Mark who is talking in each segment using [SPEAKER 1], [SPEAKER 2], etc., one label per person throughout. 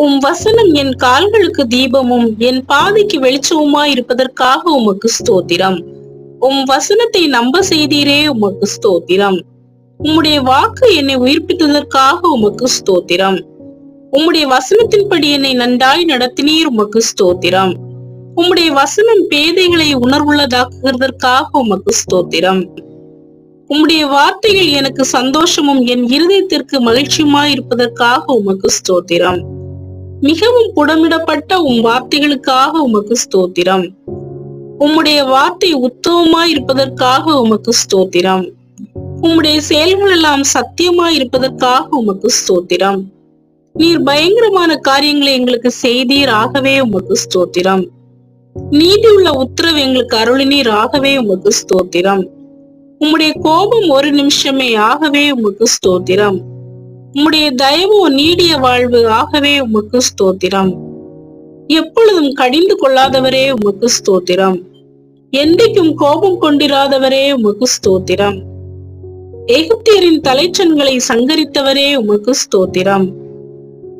[SPEAKER 1] உம் வசனம் என் கால்களுக்கு தீபமும் என் பாதைக்கு வெளிச்சவுமா இருப்பதற்காக உமக்கு ஸ்தோத்திரம். உம் வசனத்தை நம்ப செய்தீரே உமக்கு ஸ்தோத்திரம். உம்முடைய வாக்கு என்னை உயிர்ப்பித்ததற்காக உமக்கு ஸ்தோத்திரம். உம்முடைய வசனத்தின்படி என்னை நன்றாய் நடத்தினீர் உமக்கு ஸ்தோத்திரம். உம்முடைய வசனம் பேதைகளை உணர்வுள்ளதாக்குகிறதற்காக உமக்கு ஸ்தோத்திரம். உம்முடைய வார்த்தைகள் எனக்கு சந்தோஷமும் என் இருதயத்திற்கு மகிழ்ச்சியுமாய் இருப்பதற்காக உமக்கு ஸ்தோத்திரம். மிகவும் புடமிடப்பட்ட உம் வார்த்தைகளுக்காக உமக்கு ஸ்தோத்திரம். உம்முடைய வார்த்தை உத்தமமாய் இருப்பதற்காக உமக்கு ஸ்தோத்திரம். உம்முடைய செயல்கள் எல்லாம் சத்தியமாய் இருப்பதற்காக உமக்கு ஸ்தோத்திரம். நீர் பயங்கரமான காரியங்களை எங்களுக்கு செய்தீர் ஆகவே உமக்கு ஸ்தோத்திரம். நீதி உள்ள உத்தரவு எங்களுக்கு அருளினீர் ஆகவே உமக்கு ஸ்தோத்திரம். உம்முடைய கோபம் ஒரு நிமிஷமே ஆகவே உமக்கு ஸ்தோத்திரம். உம்முடைய தயவோ நீடிய வாழ்வு ஆகவே உமக்கு ஸ்தோத்திரம். எப்பொழுதும் கடிந்து கொள்ளாதவரே உமக்கு ஸ்தோத்திரம். என்றைக்கும் கோபம் கொண்டிராதவரே உமக்கு ஸ்தோத்திரம். எகிப்தியரின் தலைச்சன்களை சங்கரித்தவரே உமக்கு ஸ்தோத்திரம்.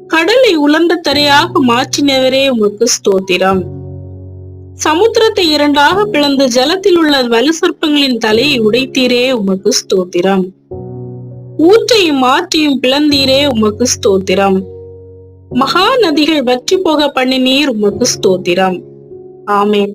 [SPEAKER 1] கடலை உலர்ந்த தரையாக மாற்றினவரே உமக்கு ஸ்தோத்திரம். சமுத்திரத்தை இரண்டாக பிளந்து ஜலத்தில் உள்ள வலு சர்ப்பங்களின் தலையை உடைத்தீரே உமக்கு ஸ்தோத்திரம். ஊற்றையும் ஆற்றையும் பிளந்தீரே உமக்கு ஸ்தோத்திரம். மகா நதிகள் வற்றி போக பண்ணினீர் உமக்கு ஸ்தோத்திரம். ஆமேன்.